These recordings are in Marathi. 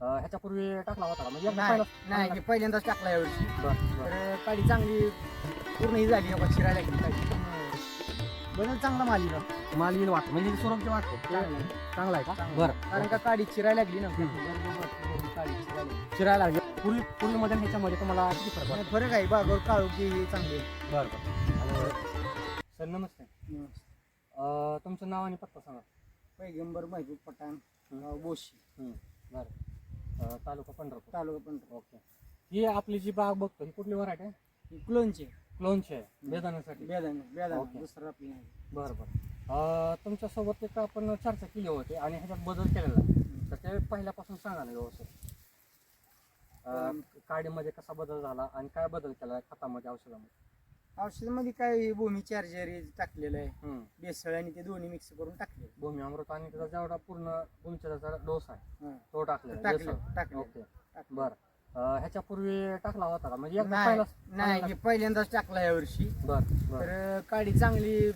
अं, ह्याच्यापूर्वी टाकला होता? म्हणजे एकदा नाही नाही हे पहिल्यांदाच टाकला यावर्षी. बरं, बरं. तर काडी चांगली पूर्ण ही झाली बघा चिरायला गेली काडी बदल चांगला माली ना? माल येईल वाटतं म्हणजे सुरक्षित वाटते चांगला चांगला आहे का? चांगला. बरं. कारण का काडी चिरायला लागली ना? हम्म. बरोबर काडी चिरायला लागली. चिरायला लागले. पूर्वी पूर्वीमध्ये आणि ह्याच्यामध्ये तुम्हाला किती फरक नाही, वाटतो? फरक आहे बागवर काळू की हे चांगली आहे. बरं बरं. सर नमस्ते. अं, तुमचं नाव आणि पत्ता सांगा. पैगंबर महबूब पठाण बोशी. बरं. अं, तालुका पंढरपूर. तालुका पण ओके. ही आपली जी बाग बघतो ही कुठली व्हरायटी आहे? क्लोनचे क्लोनची आहे बेदाण्यासाठी. बेदान ओके. दुसरं आपली नाही. बरं बरं. अं, तुमच्यासोबत एक आपण चर्चा केली होती आणि ह्याच्यात बदल केलेला आहे. तर ते पहिल्यापासून सांगा ना व्यवस्थित. अं, काडीमध्ये कसा बदल झाला आणि काय बदल केला खतामध्ये औषधामध्ये? औषधामध्ये काय भूमी चार्जर टाकलेलं आहे. हम्म. बेसळ आणि ते दोन्ही मिक्स करून टाकले भूमी अमृत आणि त्याचा जेवढा पूर्ण भूमीचा त्याचा डोस आहे. तो टाकलेला टाकले बेसन. टाकले ओके. बर. ह्याच्यापूर्वी टाकला होता का? म्हणजे एकदा नाही पहिला नाही हे पहिल्यांदाच टाकला यावर्षी बर बर. तर काडी चांगली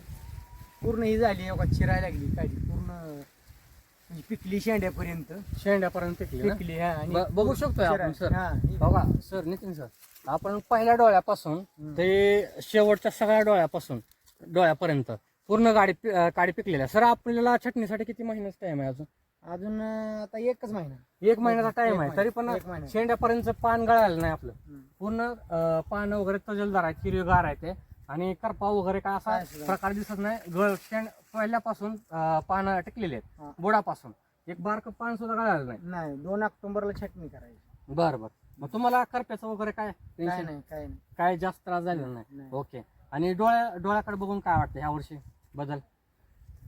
पूर्ण ही झाली बघा चिरायला लागली काडी. पूर्ण म्हणजे पिकली शेंड्यापर्यंत. शेंड्यापर्यंत पिकली ना? पिकली हा ब- बघू शकतोय आपण सर. हा, बघा सर नितीन सर. आपण पहिल्या डोळ्यापासून. ते शेवटच्या सगळ्या डोळ्यापासून डोळ्यापर्यंत पूर्ण गाडी पि- अं, काडी पिकलेली आहे सर आपल्याला छटणीसाठी किती महिन्याचा टाइम आहे अजून? अजून अं, आता एकच महिना. एक महिन्याचा टाइम आहे. तरी पण एक महिना. शेंड्यापर्यंत पान गळालं नाही आपलं. हम्म. पूर्ण अं, पान वगैरे तजलदार आहे हिरवेगार आहे ते. आणि करपा वगैरे काय असा सुद्धा प्रकार दिसत नाही. गळ शेंड पहिल्यापासून अं, पानं टिकलेले हा. आहेत बुडापासून. एक बारक पान सुद्धा गळालं नाही. नाही दोन ऑक्टोबरला छटणी करायची. बर बर. मग तुम्हाला करप्याचं वगैरे काय काय टेन्शन नाही काय नाही. काय जास्त त्रास झालेला नाही? नाही. ओके. आणि डोळ्या डोळ्याकडे बघून काय वाटतं ह्या वर्षी बदल?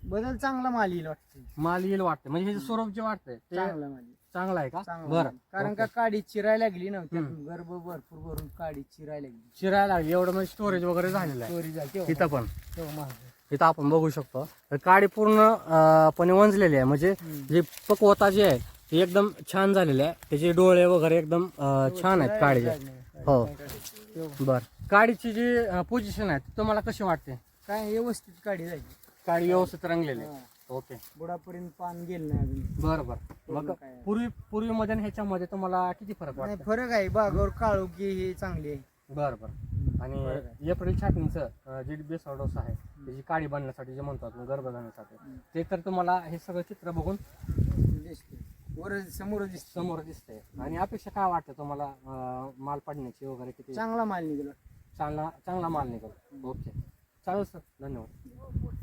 बदल चांगला माल येईल वाटते माल येईल वाटतं म्हणजे हे जे स्वरूप जे वाटतंय ते चांगला माल येईल. चांगलं आहे का? चांगला बरं. कारण. का काडी चिरायला लागली ना. गर्भ भरपूर भरून काडी चिरायला लागली. चिरायला लागली. एवढं म्हणजे स्टोरेज वगैरे झालेलं आहे. चोरी झाली. तेव्हा- इथं पण. तेव्हा महाग. इथं आपण बघू शकतो. तर काडी पूर्ण अं, पणे वंजलेली आहे. म्हणजे हम्म. जे पकवता जे आहे ते एकदम छान झालेले आहे. त्याचे डोळे वगैरे एकदम अं, छान आहेत काय हो. तेव्हा बर. काडीची जी पोझिशन आहे ती तुम्हाला कशी वाटते? काय व्यवस्थित काडी झाली. काडी व्यवस्थित रंगलेली आहे. हा. ओके. बुडापर्यंत पान गेलं नाही अजून. बर बर. मग काय? पूर्वी पूर्वीमध्ये आणि ह्याच्यामध्ये तुम्हाला किती फरक नाही वाटतो? फरक आहे. बागावर काळू की ही चांगली आहे. बर बर. आणि एप्रिल छाटणीचं जे बेसळ डोस आहे त्याची काडी बांधण्यासाठी जे म्हणतो आपण गर्भधारणेसाठी हम्म. ते तर तुम्हाला हे सगळं चित्र बघून दिसते वर समोर दिसते समोर दिसतंय. आणि अपेक्षा काय वाटतं तुम्हाला? अं, माल पाडण्याची वगैरे किती? चांगला माल निघाला. चांगला चांगला माल निघाल. ओके. चालेल सर. धन्यवाद.